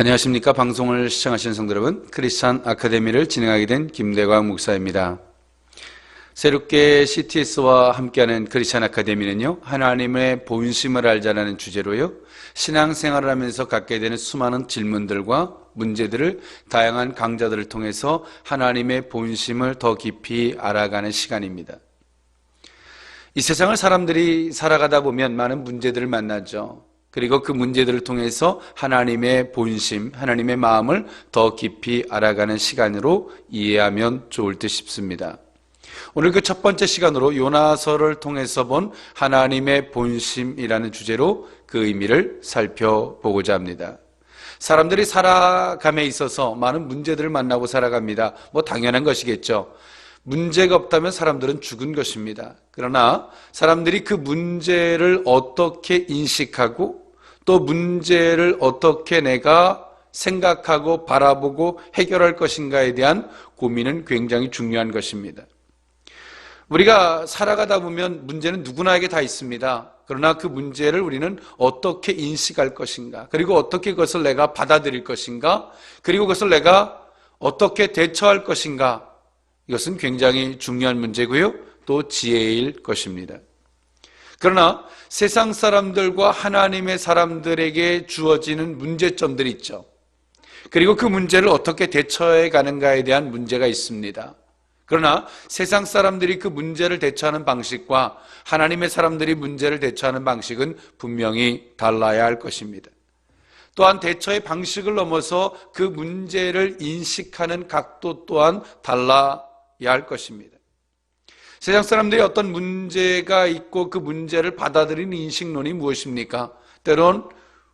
안녕하십니까. 방송을 시청하시는 성도 여러분. 크리스찬 아카데미를 진행하게 된 김대광 목사입니다. 새롭게 CTS와 함께하는 크리스찬 아카데미는요, 하나님의 본심을 알자라는 주제로요, 신앙생활을 하면서 갖게 되는 수많은 질문들과 문제들을 다양한 강좌들을 통해서 하나님의 본심을 더 깊이 알아가는 시간입니다. 이 세상을 사람들이 살아가다 보면 많은 문제들을 만나죠. 그리고 그 문제들을 통해서 하나님의 본심, 하나님의 마음을 더 깊이 알아가는 시간으로 이해하면 좋을 듯 싶습니다. 오늘 그 첫 번째 시간으로 요나서를 통해서 본 하나님의 본심이라는 주제로 그 의미를 살펴보고자 합니다. 사람들이 살아감에 있어서 많은 문제들을 만나고 살아갑니다. 뭐 당연한 것이겠죠. 문제가 없다면 사람들은 죽은 것입니다. 그러나 사람들이 그 문제를 어떻게 인식하고 또 문제를 어떻게 내가 생각하고 바라보고 해결할 것인가에 대한 고민은 굉장히 중요한 것입니다. 우리가 살아가다 보면 문제는 누구나에게 다 있습니다. 그러나 그 문제를 우리는 어떻게 인식할 것인가, 그리고 어떻게 그것을 내가 받아들일 것인가, 그리고 그것을 내가 어떻게 대처할 것인가, 이것은 굉장히 중요한 문제고요. 또 지혜일 것입니다. 그러나 세상 사람들과 하나님의 사람들에게 주어지는 문제점들이 있죠. 그리고 그 문제를 어떻게 대처해 가는가에 대한 문제가 있습니다. 그러나 세상 사람들이 그 문제를 대처하는 방식과 하나님의 사람들이 문제를 대처하는 방식은 분명히 달라야 할 것입니다. 또한 대처의 방식을 넘어서 그 문제를 인식하는 각도 또한 달라야 할 것입니다. 세상 사람들이 어떤 문제가 있고 그 문제를 받아들이는 인식론이 무엇입니까? 때론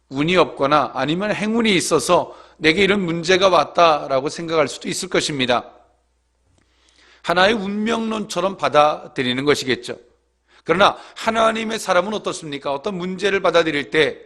운이 없거나 아니면 행운이 있어서 내게 이런 문제가 왔다라고 생각할 수도 있을 것입니다. 하나의 운명론처럼 받아들이는 것이겠죠. 그러나 하나님의 사람은 어떻습니까? 어떤 문제를 받아들일 때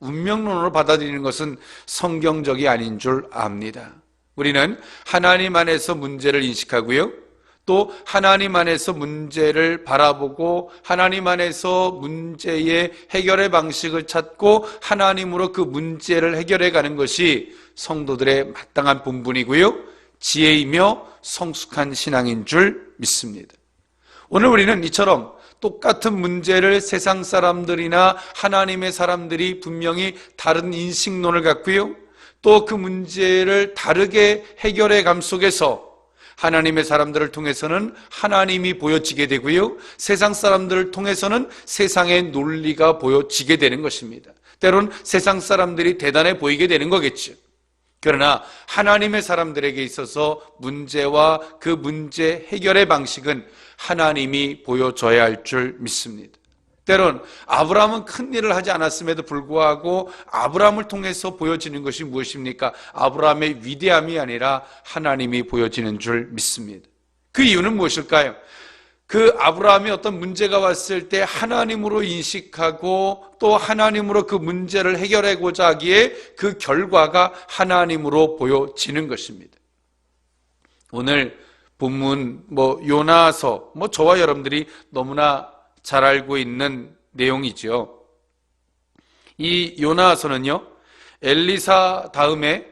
운명론으로 받아들이는 것은 성경적이 아닌 줄 압니다. 우리는 하나님 안에서 문제를 인식하고요. 또 하나님 안에서 문제를 바라보고 하나님 안에서 문제의 해결의 방식을 찾고 하나님으로 그 문제를 해결해 가는 것이 성도들의 마땅한 본분이고요. 지혜이며 성숙한 신앙인 줄 믿습니다. 오늘 우리는 이처럼 똑같은 문제를 세상 사람들이나 하나님의 사람들이 분명히 다른 인식론을 갖고요. 또 그 문제를 다르게 해결해 감 속에서 하나님의 사람들을 통해서는 하나님이 보여지게 되고요. 세상 사람들을 통해서는 세상의 논리가 보여지게 되는 것입니다. 때론 세상 사람들이 대단해 보이게 되는 거겠죠. 그러나 하나님의 사람들에게 있어서 문제와 그 문제 해결의 방식은 하나님이 보여줘야 할 줄 믿습니다. 때론 아브라함은 큰 일을 하지 않았음에도 불구하고 아브라함을 통해서 보여지는 것이 무엇입니까? 아브라함의 위대함이 아니라 하나님이 보여지는 줄 믿습니다. 그 이유는 무엇일까요? 그 아브라함이 어떤 문제가 왔을 때 하나님으로 인식하고 또 하나님으로 그 문제를 해결하고자 하기에 그 결과가 하나님으로 보여지는 것입니다. 오늘 본문 뭐 요나서 뭐 저와 여러분들이 너무나 잘 알고 있는 내용이죠. 이 요나서는요. 엘리사 다음에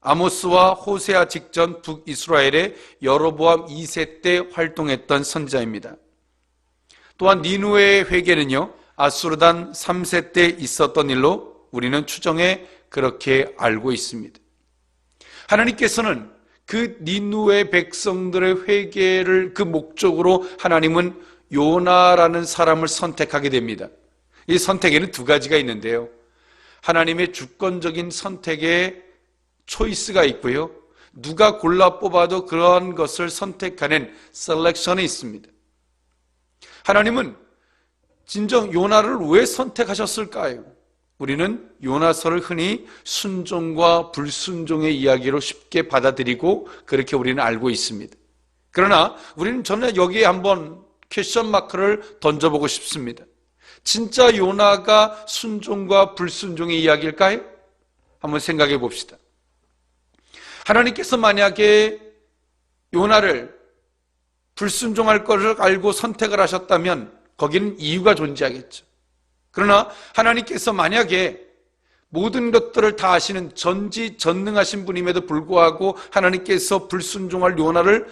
아모스와 호세아 직전 북이스라엘의 여로보암 2세 때 활동했던 선자입니다. 또한 니누의 회개는요. 아수르단 3세 때 있었던 일로 우리는 추정해 그렇게 알고 있습니다. 하나님께서는 그 니누의 백성들의 회개를 그 목적으로 하나님은 요나라는 사람을 선택하게 됩니다. 이 선택에는 두 가지가 있는데요. 하나님의 주권적인 선택에 초이스가 있고요. 누가 골라 뽑아도 그러한 것을 선택하는 셀렉션이 있습니다. 하나님은 진정 요나를 왜 선택하셨을까요? 우리는 요나서를 흔히 순종과 불순종의 이야기로 쉽게 받아들이고 그렇게 우리는 알고 있습니다. 그러나 우리는 저는 여기에 한번 퀘션 마크를 던져보고 싶습니다. 진짜 요나가 순종과 불순종의 이야기일까요? 한번 생각해 봅시다. 하나님께서 만약에 요나를 불순종할 것을 알고 선택을 하셨다면 거기는 이유가 존재하겠죠. 그러나 하나님께서 만약에 모든 것들을 다 아시는 전지전능하신 분임에도 불구하고 하나님께서 불순종할 요나를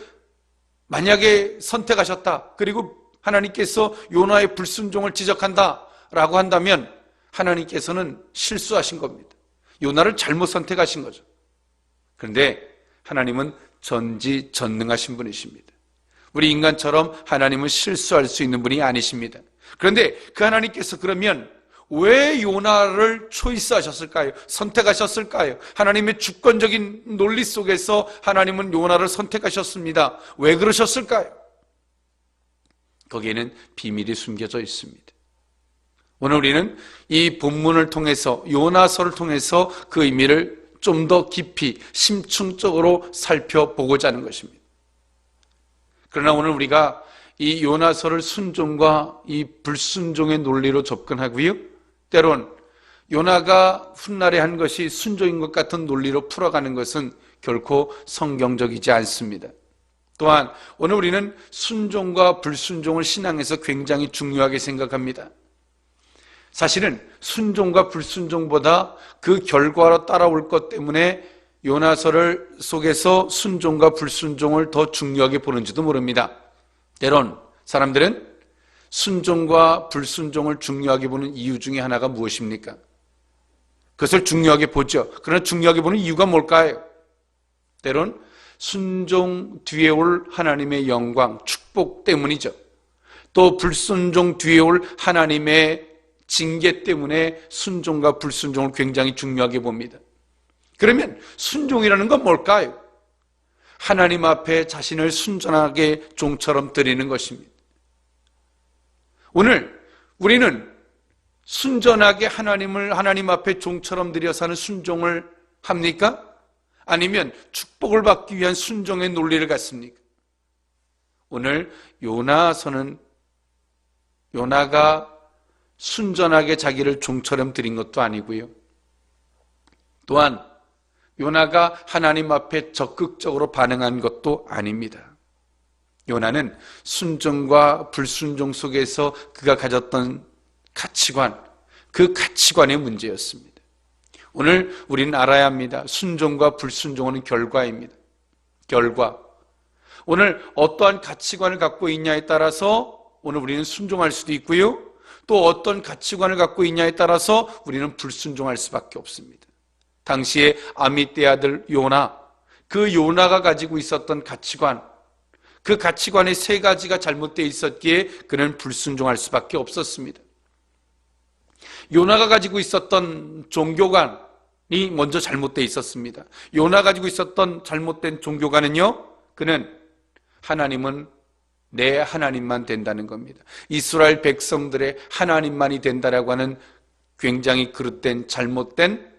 만약에 선택하셨다. 그리고 하나님께서 요나의 불순종을 지적한다 라고 한다면 하나님께서는 실수하신 겁니다. 요나를 잘못 선택하신 거죠. 그런데 하나님은 전지 전능하신 분이십니다. 우리 인간처럼 하나님은 실수할 수 있는 분이 아니십니다. 그런데 그 하나님께서 그러면 왜 요나를 초이스하셨을까요? 선택하셨을까요? 하나님의 주권적인 논리 속에서 하나님은 요나를 선택하셨습니다. 왜 그러셨을까요? 거기에는 비밀이 숨겨져 있습니다. 오늘 우리는 이 본문을 통해서 요나서를 통해서 그 의미를 좀 더 깊이 심층적으로 살펴보고자 하는 것입니다. 그러나 오늘 우리가 이 요나서를 순종과 이 불순종의 논리로 접근하고요. 때론 요나가 훗날에 한 것이 순종인 것 같은 논리로 풀어가는 것은 결코 성경적이지 않습니다. 또한 오늘 우리는 순종과 불순종을 신앙에서 굉장히 중요하게 생각합니다. 사실은 순종과 불순종보다 그 결과로 따라올 것 때문에 요나서를 속에서 순종과 불순종을 더 중요하게 보는지도 모릅니다. 때론 사람들은 순종과 불순종을 중요하게 보는 이유 중에 하나가 무엇입니까? 그것을 중요하게 보죠. 그러나 중요하게 보는 이유가 뭘까요? 때론 순종 뒤에 올 하나님의 영광, 축복 때문이죠. 또 불순종 뒤에 올 하나님의 징계 때문에 순종과 불순종을 굉장히 중요하게 봅니다. 그러면 순종이라는 건 뭘까요? 하나님 앞에 자신을 순전하게 종처럼 드리는 것입니다. 오늘 우리는 순전하게 하나님을 하나님 앞에 종처럼 드려 사는 순종을 합니까? 아니면 축복을 받기 위한 순종의 논리를 갖습니까? 오늘 요나서는 요나가 순전하게 자기를 종처럼 드린 것도 아니고요. 또한 요나가 하나님 앞에 적극적으로 반응한 것도 아닙니다. 요나는 순종과 불순종 속에서 그가 가졌던 가치관, 그 가치관의 문제였습니다. 오늘 우리는 알아야 합니다. 순종과 불순종은 결과입니다. 결과. 오늘 어떠한 가치관을 갖고 있냐에 따라서 오늘 우리는 순종할 수도 있고요. 또 어떤 가치관을 갖고 있냐에 따라서 우리는 불순종할 수밖에 없습니다. 당시에 아미떼 아들 요나, 그 요나가 가지고 있었던 가치관, 그 가치관의 세 가지가 잘못되어 있었기에 그는 불순종할 수밖에 없었습니다. 요나가 가지고 있었던 종교관이 먼저 잘못되어 있었습니다. 요나 가지고 있었던 잘못된 종교관은요, 그는 하나님은 내 하나님만 된다는 겁니다. 이스라엘 백성들의 하나님만이 된다라고 하는 굉장히 그릇된 잘못된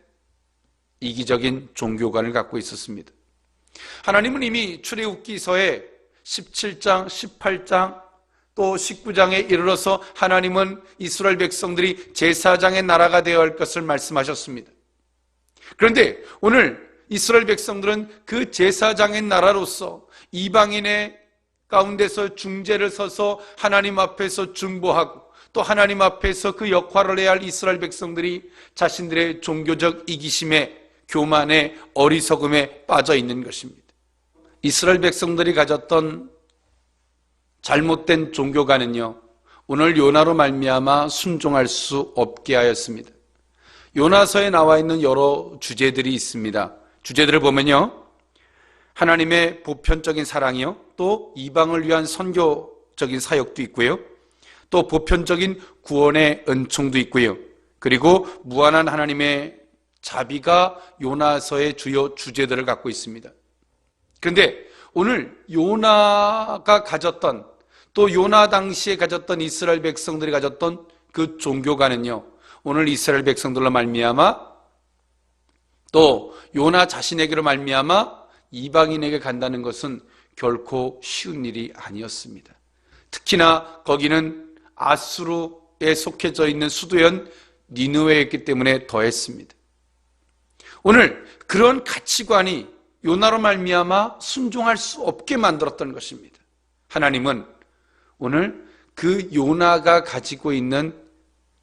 이기적인 종교관을 갖고 있었습니다. 하나님은 이미 출애굽기서에 17장, 18장, 또 19장에 이르러서 하나님은 이스라엘 백성들이 제사장의 나라가 되어야 할 것을 말씀하셨습니다. 그런데 오늘 이스라엘 백성들은 그 제사장의 나라로서 이방인의 가운데서 중재를 서서 하나님 앞에서 중보하고 또 하나님 앞에서 그 역할을 해야 할 이스라엘 백성들이 자신들의 종교적 이기심에 교만에 어리석음에 빠져 있는 것입니다. 이스라엘 백성들이 가졌던 잘못된 종교가는요. 오늘 요나로 말미암아 순종할 수 없게 하였습니다. 요나서에 나와 있는 여러 주제들이 있습니다. 주제들을 보면요. 하나님의 보편적인 사랑이요. 또 이방을 위한 선교적인 사역도 있고요. 또 보편적인 구원의 은총도 있고요. 그리고 무한한 하나님의 자비가 요나서의 주요 주제들을 갖고 있습니다. 그런데 오늘 요나가 가졌던 또 요나 당시에 가졌던 이스라엘 백성들이 가졌던 그 종교가는요. 오늘 이스라엘 백성들로 말미암아 또 요나 자신에게로 말미암아 이방인에게 간다는 것은 결코 쉬운 일이 아니었습니다. 특히나 거기는 아수르에 속해져 있는 수도연 니느웨였기 때문에 더했습니다. 오늘 그런 가치관이 요나로 말미암아 순종할 수 없게 만들었던 것입니다. 하나님은 오늘 그 요나가 가지고 있는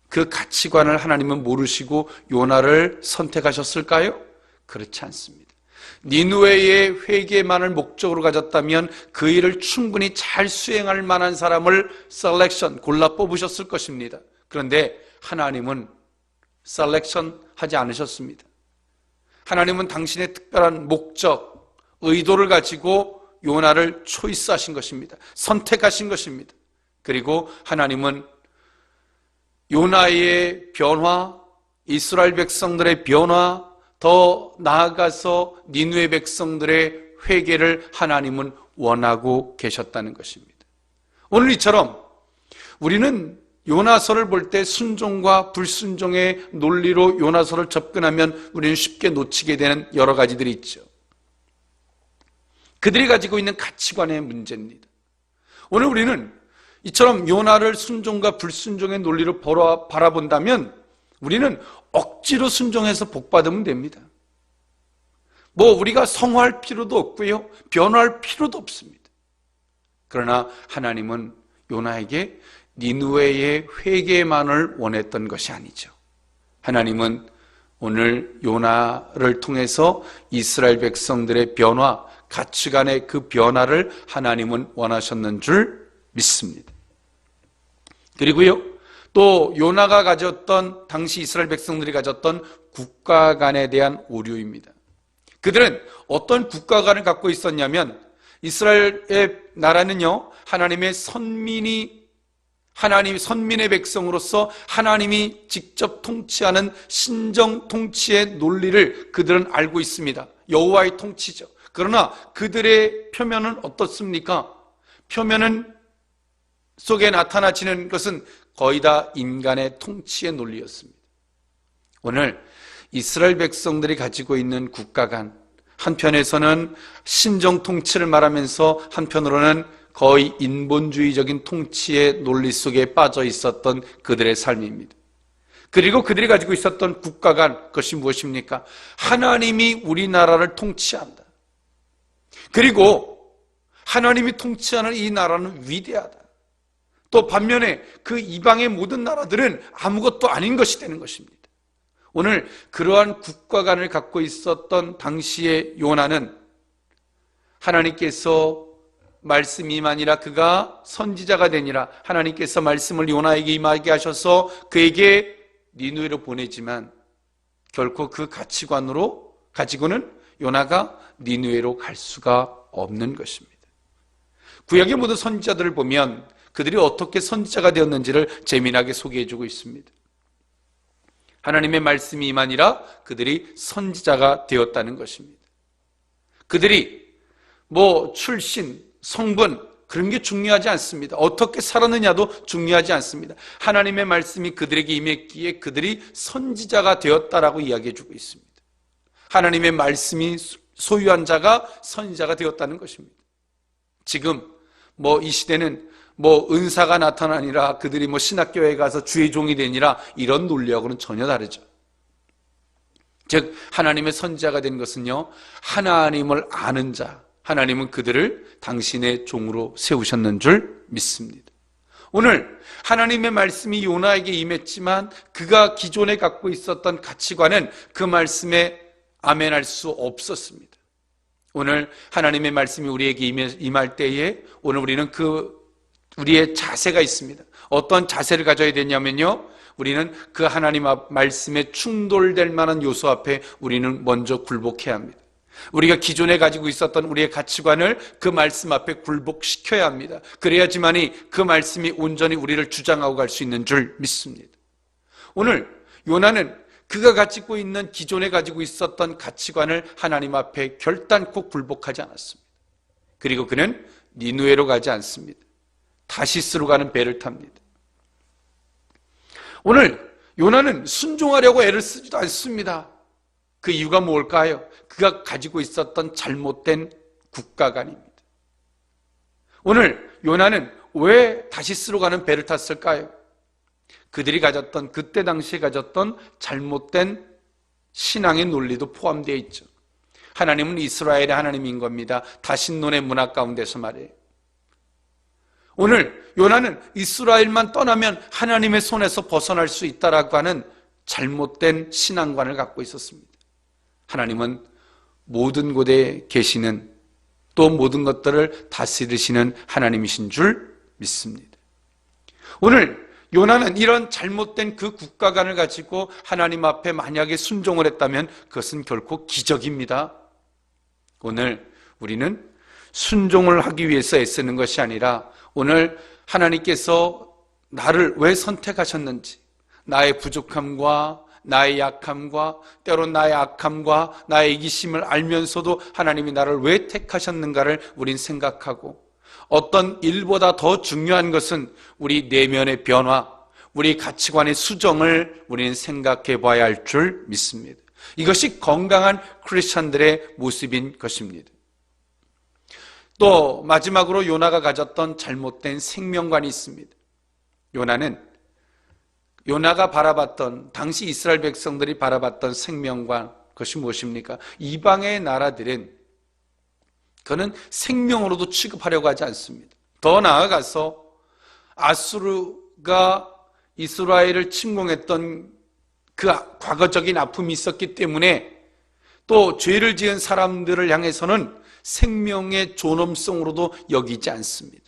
그 가치관을 하나님은 모르시고 요나를 선택하셨을까요? 그렇지 않습니다. 니누웨의 회개만을 목적으로 가졌다면 그 일을 충분히 잘 수행할 만한 사람을 셀렉션 골라 뽑으셨을 것입니다. 그런데 하나님은 셀렉션 하지 않으셨습니다. 하나님은 당신의 특별한 목적, 의도를 가지고 요나를 초이스하신 것입니다. 선택하신 것입니다. 그리고 하나님은 요나의 변화, 이스라엘 백성들의 변화, 더 나아가서 니누의 백성들의 회개를 하나님은 원하고 계셨다는 것입니다. 오늘 이처럼 우리는 요나서를 볼 때 순종과 불순종의 논리로 요나서를 접근하면 우리는 쉽게 놓치게 되는 여러 가지들이 있죠. 그들이 가지고 있는 가치관의 문제입니다. 오늘 우리는 이처럼 요나를 순종과 불순종의 논리로 바라본다면 우리는 억지로 순종해서 복받으면 됩니다. 뭐 우리가 성화할 필요도 없고요. 변화할 필요도 없습니다. 그러나 하나님은 요나에게 니누웨의 회개만을 원했던 것이 아니죠. 하나님은 오늘 요나를 통해서 이스라엘 백성들의 변화, 가치관의 그 변화를 하나님은 원하셨는 줄 믿습니다. 그리고요, 또 요나가 가졌던 당시 이스라엘 백성들이 가졌던 국가관에 대한 오류입니다. 그들은 어떤 국가관을 갖고 있었냐면 이스라엘의 나라는요 하나님의 선민이 하나님 선민의 백성으로서 하나님이 직접 통치하는 신정 통치의 논리를 그들은 알고 있습니다. 여호와의 통치죠. 그러나 그들의 표면은 어떻습니까? 표면은 속에 나타나지는 것은 거의 다 인간의 통치의 논리였습니다. 오늘 이스라엘 백성들이 가지고 있는 국가 간 한편에서는 신정 통치를 말하면서 한편으로는 거의 인본주의적인 통치의 논리 속에 빠져 있었던 그들의 삶입니다. 그리고 그들이 가지고 있었던 국가간 그것이 무엇입니까? 하나님이 우리나라를 통치한다. 그리고 하나님이 통치하는 이 나라는 위대하다. 또 반면에 그 이방의 모든 나라들은 아무것도 아닌 것이 되는 것입니다. 오늘 그러한 국가관을 갖고 있었던 당시의 요나는 하나님께서 말씀이 임하니라 그가 선지자가 되니라 하나님께서 말씀을 요나에게 임하게 하셔서 그에게 니누이로 보내지만 결코 그 가치관으로 가지고는 요나가 니누에로 갈 수가 없는 것입니다. 구약의 모든 선지자들을 보면 그들이 어떻게 선지자가 되었는지를 재미나게 소개해 주고 있습니다. 하나님의 말씀이 임하니라 그들이 선지자가 되었다는 것입니다. 그들이 뭐 출신, 성분 그런 게 중요하지 않습니다. 어떻게 살았느냐도 중요하지 않습니다. 하나님의 말씀이 그들에게 임했기에 그들이 선지자가 되었다라고 이야기해 주고 있습니다. 하나님의 말씀이 소유한 자가 선지자가 되었다는 것입니다. 지금 뭐 이 시대는 뭐 은사가 나타나니라 그들이 뭐 신학교에 가서 주의 종이 되니라 이런 논리하고는 전혀 다르죠. 즉 하나님의 선지자가 된 것은요 하나님을 아는 자 하나님은 그들을 당신의 종으로 세우셨는 줄 믿습니다. 오늘 하나님의 말씀이 요나에게 임했지만 그가 기존에 갖고 있었던 가치관은 그 말씀에 아멘할 수 없었습니다. 오늘 하나님의 말씀이 우리에게 임할 때에 오늘 우리는 그 우리의 자세가 있습니다. 어떤 자세를 가져야 되냐면요. 우리는 그 하나님 앞 말씀에 충돌될 만한 요소 앞에 우리는 먼저 굴복해야 합니다. 우리가 기존에 가지고 있었던 우리의 가치관을 그 말씀 앞에 굴복시켜야 합니다. 그래야지만이 그 말씀이 온전히 우리를 주장하고 갈 수 있는 줄 믿습니다. 오늘 요나는 그가 가지고 있는 기존에 가지고 있었던 가치관을 하나님 앞에 결단코 굴복하지 않았습니다. 그리고 그는 니누에로 가지 않습니다. 다시스로 가는 배를 탑니다. 오늘 요나는 순종하려고 애를 쓰지도 않습니다. 그 이유가 뭘까요? 그가 가지고 있었던 잘못된 국가관입니다. 오늘 요나는 왜 다시스로 가는 배를 탔을까요? 그들이 가졌던 그때 당시에 가졌던 잘못된 신앙의 논리도 포함되어 있죠. 하나님은 이스라엘의 하나님인 겁니다. 다신론의 문화 가운데서 말이에요. 오늘 요나는 이스라엘만 떠나면 하나님의 손에서 벗어날 수 있다라고 하는 잘못된 신앙관을 갖고 있었습니다. 하나님은 모든 곳에 계시는 또 모든 것들을 다스리시는 하나님이신 줄 믿습니다. 오늘 요나는 이런 잘못된 그 국가관을 가지고 하나님 앞에 만약에 순종을 했다면 그것은 결코 기적입니다. 오늘 우리는 순종을 하기 위해서 애쓰는 것이 아니라 오늘 하나님께서 나를 왜 선택하셨는지 나의 부족함과 나의 약함과 때론 나의 악함과 나의 이기심을 알면서도 하나님이 나를 왜 택하셨는가를 우린 생각하고 어떤 일보다 더 중요한 것은 우리 내면의 변화, 우리 가치관의 수정을 우리는 생각해 봐야 할 줄 믿습니다. 이것이 건강한 크리스천들의 모습인 것입니다. 또 마지막으로 요나가 가졌던 잘못된 생명관이 있습니다. 요나는 요나가 바라봤던 당시 이스라엘 백성들이 바라봤던 생명관 그것이 무엇입니까? 이방의 나라들은 그는 생명으로도 취급하려고 하지 않습니다. 더 나아가서 아수르가 이스라엘을 침공했던 그 과거적인 아픔이 있었기 때문에 또 죄를 지은 사람들을 향해서는 생명의 존엄성으로도 여기지 않습니다.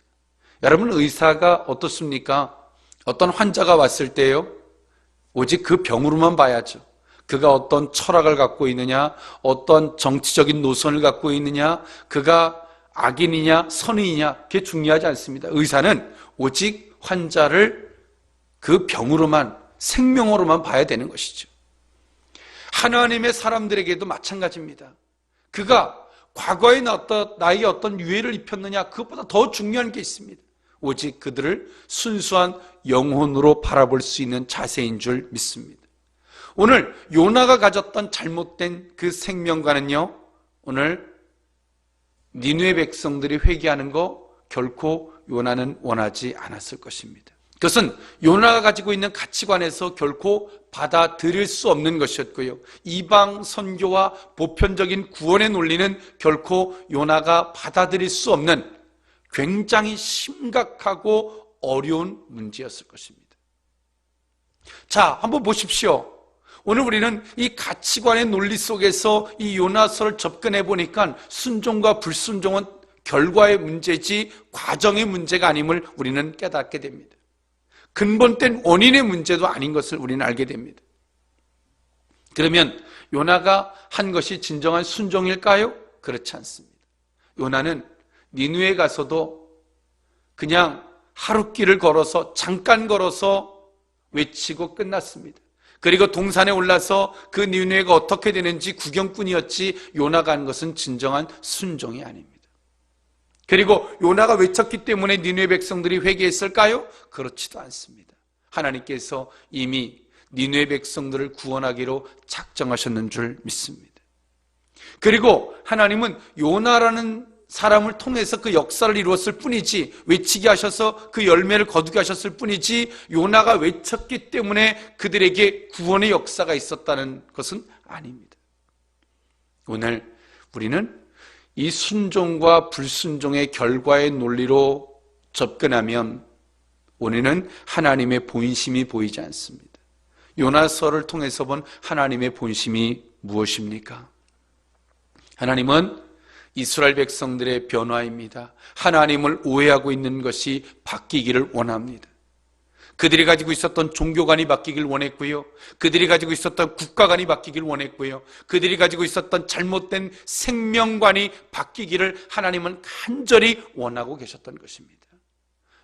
여러분 의사가 어떻습니까? 어떤 환자가 왔을 때요. 오직 그 병으로만 봐야죠. 그가 어떤 철학을 갖고 있느냐, 어떤 정치적인 노선을 갖고 있느냐, 그가 악인이냐, 선인이냐, 그게 중요하지 않습니다. 의사는 오직 환자를 그 병으로만, 생명으로만 봐야 되는 것이죠. 하나님의 사람들에게도 마찬가지입니다. 그가 과거에 나에게 어떤 유해를 입혔느냐, 그것보다 더 중요한 게 있습니다. 오직 그들을 순수한 영혼으로 바라볼 수 있는 자세인 줄 믿습니다. 오늘 요나가 가졌던 잘못된 그 생명과는요, 오늘 니누의 백성들이 회개하는 거 결코 요나는 원하지 않았을 것입니다. 그것은 요나가 가지고 있는 가치관에서 결코 받아들일 수 없는 것이었고요. 이방 선교와 보편적인 구원의 논리는 결코 요나가 받아들일 수 없는 굉장히 심각하고 어려운 문제였을 것입니다. 자, 한번 보십시오. 오늘 우리는 이 가치관의 논리 속에서 이 요나서를 접근해 보니까 순종과 불순종은 결과의 문제지 과정의 문제가 아님을 우리는 깨닫게 됩니다. 근본된 원인의 문제도 아닌 것을 우리는 알게 됩니다. 그러면 요나가 한 것이 진정한 순종일까요? 그렇지 않습니다. 요나는 니누에 가서도 그냥 하루 길을 걸어서 잠깐 걸어서 외치고 끝났습니다. 그리고 동산에 올라서 그 니누에가 어떻게 되는지 구경꾼이었지 요나가 한 것은 진정한 순종이 아닙니다. 그리고 요나가 외쳤기 때문에 니누의 백성들이 회개했을까요? 그렇지도 않습니다. 하나님께서 이미 니누의 백성들을 구원하기로 작정하셨는 줄 믿습니다. 그리고 하나님은 요나라는 사람을 통해서 그 역사를 이루었을 뿐이지 외치게 하셔서 그 열매를 거두게 하셨을 뿐이지 요나가 외쳤기 때문에 그들에게 구원의 역사가 있었다는 것은 아닙니다. 오늘 우리는 이 순종과 불순종의 결과의 논리로 접근하면 우리는 하나님의 본심이 보이지 않습니다. 요나서를 통해서 본 하나님의 본심이 무엇입니까? 하나님은 이스라엘 백성들의 변화입니다. 하나님을 오해하고 있는 것이 바뀌기를 원합니다. 그들이 가지고 있었던 종교관이 바뀌길 원했고요. 그들이 가지고 있었던 국가관이 바뀌길 원했고요. 그들이 가지고 있었던 잘못된 생명관이 바뀌기를 하나님은 간절히 원하고 계셨던 것입니다.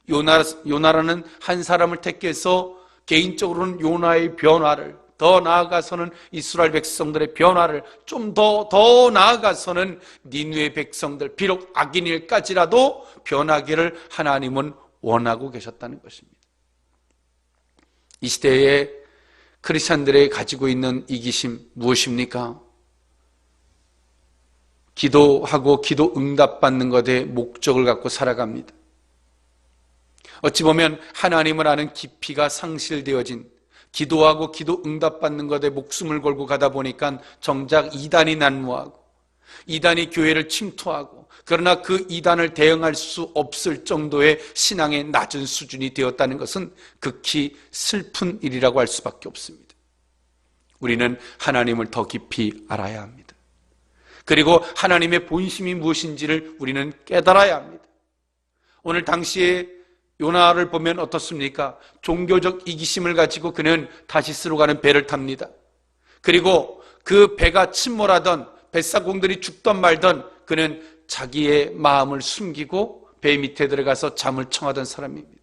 요나, 요나라는 한 사람을 택해서 개인적으로는 요나의 변화를 더 나아가서는 이스라엘 백성들의 변화를 좀 더, 더 나아가서는 니누의 백성들, 비록 악인일까지라도 변하기를 하나님은 원하고 계셨다는 것입니다. 이 시대에 크리스찬들의 가지고 있는 이기심 무엇입니까? 기도하고 기도 응답받는 것에 목적을 갖고 살아갑니다. 어찌 보면 하나님을 아는 깊이가 상실되어진 기도하고 기도 응답받는 것에 목숨을 걸고 가다 보니까 정작 이단이 난무하고 이단이 교회를 침투하고 그러나 그 이단을 대응할 수 없을 정도의 신앙의 낮은 수준이 되었다는 것은 극히 슬픈 일이라고 할 수밖에 없습니다. 우리는 하나님을 더 깊이 알아야 합니다. 그리고 하나님의 본심이 무엇인지를 우리는 깨달아야 합니다. 오늘 당시에 요나를 보면 어떻습니까? 종교적 이기심을 가지고 그는 다시스로 가는 배를 탑니다. 그리고 그 배가 침몰하던 뱃사공들이 죽던 말던 그는 자기의 마음을 숨기고 배 밑에 들어가서 잠을 청하던 사람입니다.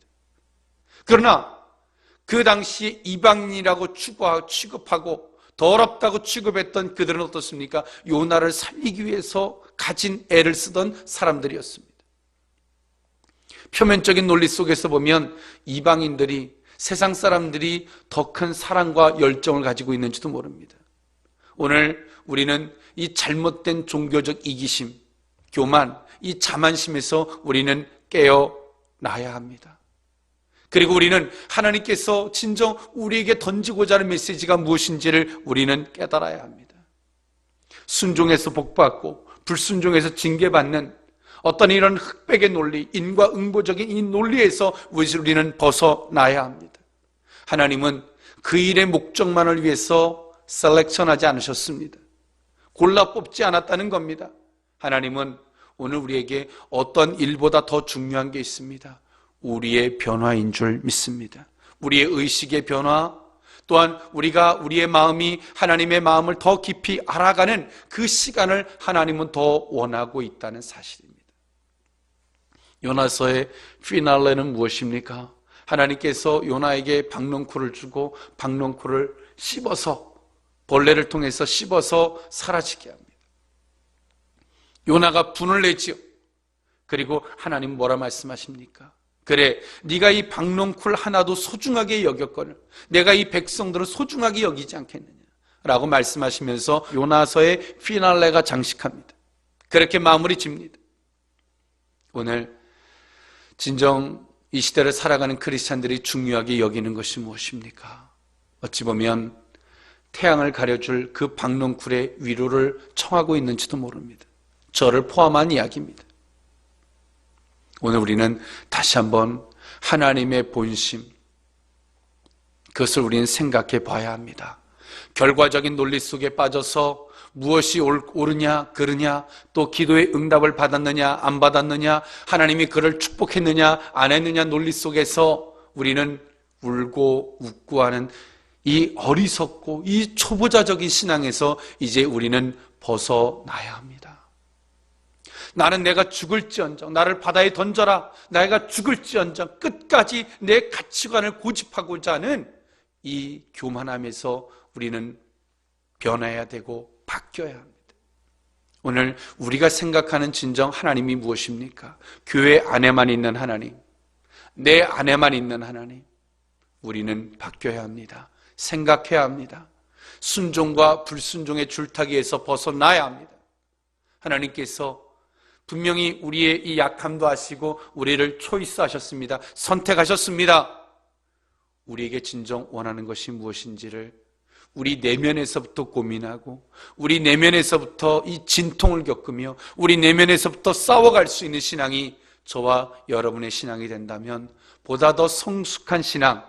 그러나 그 당시 이방인이라고 취급하고 더럽다고 취급했던 그들은 어떻습니까? 요나를 살리기 위해서 가진 애를 쓰던 사람들이었습니다. 표면적인 논리 속에서 보면 이방인들이 세상 사람들이 더 큰 사랑과 열정을 가지고 있는지도 모릅니다. 오늘 우리는 이 잘못된 종교적 이기심, 교만, 이 자만심에서 우리는 깨어나야 합니다. 그리고 우리는 하나님께서 진정 우리에게 던지고자 하는 메시지가 무엇인지를 우리는 깨달아야 합니다. 순종해서 복받고 불순종해서 징계받는 어떤 이런 흑백의 논리, 인과응보적인 이 논리에서 우리는 벗어나야 합니다. 하나님은 그 일의 목적만을 위해서 셀렉션하지 않으셨습니다. 골라 뽑지 않았다는 겁니다. 하나님은 오늘 우리에게 어떤 일보다 더 중요한 게 있습니다. 우리의 변화인 줄 믿습니다. 우리의 의식의 변화, 또한 우리가 우리의 마음이 하나님의 마음을 더 깊이 알아가는 그 시간을 하나님은 더 원하고 있다는 사실입니다. 요나서의 피날레는 무엇입니까? 하나님께서 요나에게 박농쿨을 주고 박농쿨을 씹어서 벌레를 통해서 씹어서 사라지게 합니다. 요나가 분을 내지요. 그리고 하나님 뭐라 말씀하십니까? 그래, 네가 이 박농쿨 하나도 소중하게 여겼거늘 내가 이 백성들을 소중하게 여기지 않겠느냐? 라고 말씀하시면서 요나서의 피날레가 장식합니다. 그렇게 마무리 집니다. 오늘 진정 이 시대를 살아가는 크리스찬들이 중요하게 여기는 것이 무엇입니까? 어찌 보면 태양을 가려줄 그 박농쿨의 위로를 청하고 있는지도 모릅니다. 저를 포함한 이야기입니다. 오늘 우리는 다시 한번 하나님의 본심, 그것을 우리는 생각해 봐야 합니다. 결과적인 논리 속에 빠져서 무엇이 옳으냐, 그르냐, 또 기도의 응답을 받았느냐, 안 받았느냐, 하나님이 그를 축복했느냐, 안 했느냐 논리 속에서 우리는 울고 웃고 하는 이 어리석고 이 초보자적인 신앙에서 이제 우리는 벗어나야 합니다. 나는 내가 죽을지언정, 나를 바다에 던져라, 내가 죽을지언정, 끝까지 내 가치관을 고집하고자 하는 이 교만함에서 우리는 변해야 되고 바뀌어야 합니다. 오늘 우리가 생각하는 진정 하나님이 무엇입니까? 교회 안에만 있는 하나님, 내 안에만 있는 하나님, 우리는 바뀌어야 합니다. 생각해야 합니다. 순종과 불순종의 줄타기에서 벗어나야 합니다. 하나님께서 분명히 우리의 이 약함도 아시고 우리를 초이스 하셨습니다. 선택하셨습니다. 우리에게 진정 원하는 것이 무엇인지를 우리 내면에서부터 고민하고 우리 내면에서부터 이 진통을 겪으며 우리 내면에서부터 싸워갈 수 있는 신앙이 저와 여러분의 신앙이 된다면 보다 더 성숙한 신앙,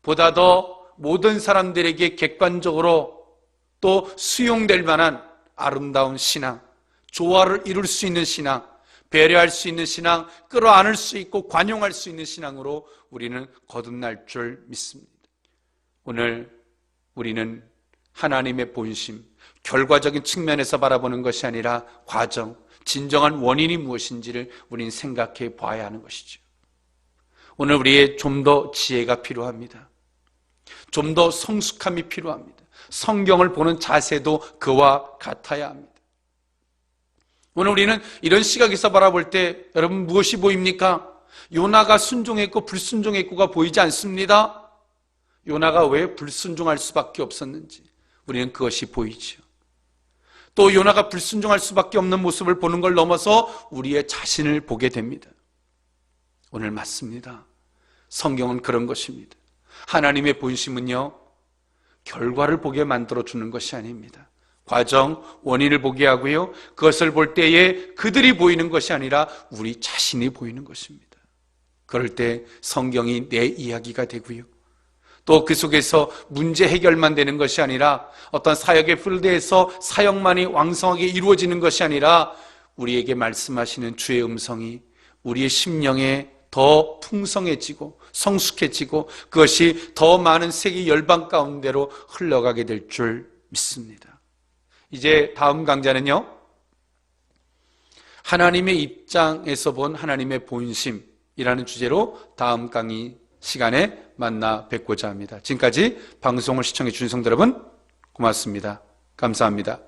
보다 더 모든 사람들에게 객관적으로 또 수용될 만한 아름다운 신앙, 조화를 이룰 수 있는 신앙, 배려할 수 있는 신앙, 끌어안을 수 있고 관용할 수 있는 신앙으로 우리는 거듭날 줄 믿습니다. 오늘 우리는 하나님의 본심, 결과적인 측면에서 바라보는 것이 아니라 과정, 진정한 원인이 무엇인지를 우리는 생각해 봐야 하는 것이죠. 오늘 우리의 좀 더 지혜가 필요합니다. 좀 더 성숙함이 필요합니다. 성경을 보는 자세도 그와 같아야 합니다. 오늘 우리는 이런 시각에서 바라볼 때 여러분 무엇이 보입니까? 요나가 순종했고 불순종했고가 보이지 않습니다. 요나가 왜 불순종할 수밖에 없었는지 우리는 그것이 보이죠. 또 요나가 불순종할 수밖에 없는 모습을 보는 걸 넘어서 우리의 자신을 보게 됩니다. 오늘 맞습니다. 성경은 그런 것입니다. 하나님의 본심은요, 결과를 보게 만들어 주는 것이 아닙니다. 과정, 원인을 보게 하고요. 그것을 볼 때에 그들이 보이는 것이 아니라 우리 자신이 보이는 것입니다. 그럴 때 성경이 내 이야기가 되고요. 또 그 속에서 문제 해결만 되는 것이 아니라 어떤 사역의 필드에서 사역만이 왕성하게 이루어지는 것이 아니라 우리에게 말씀하시는 주의 음성이 우리의 심령에 더 풍성해지고 성숙해지고 그것이 더 많은 세계 열방 가운데로 흘러가게 될 줄 믿습니다. 이제 다음 강좌는요. 하나님의 입장에서 본 하나님의 본심이라는 주제로 다음 강의 시간에 만나 뵙고자 합니다. 지금까지 방송을 시청해 주신 성도 여러분 고맙습니다. 감사합니다.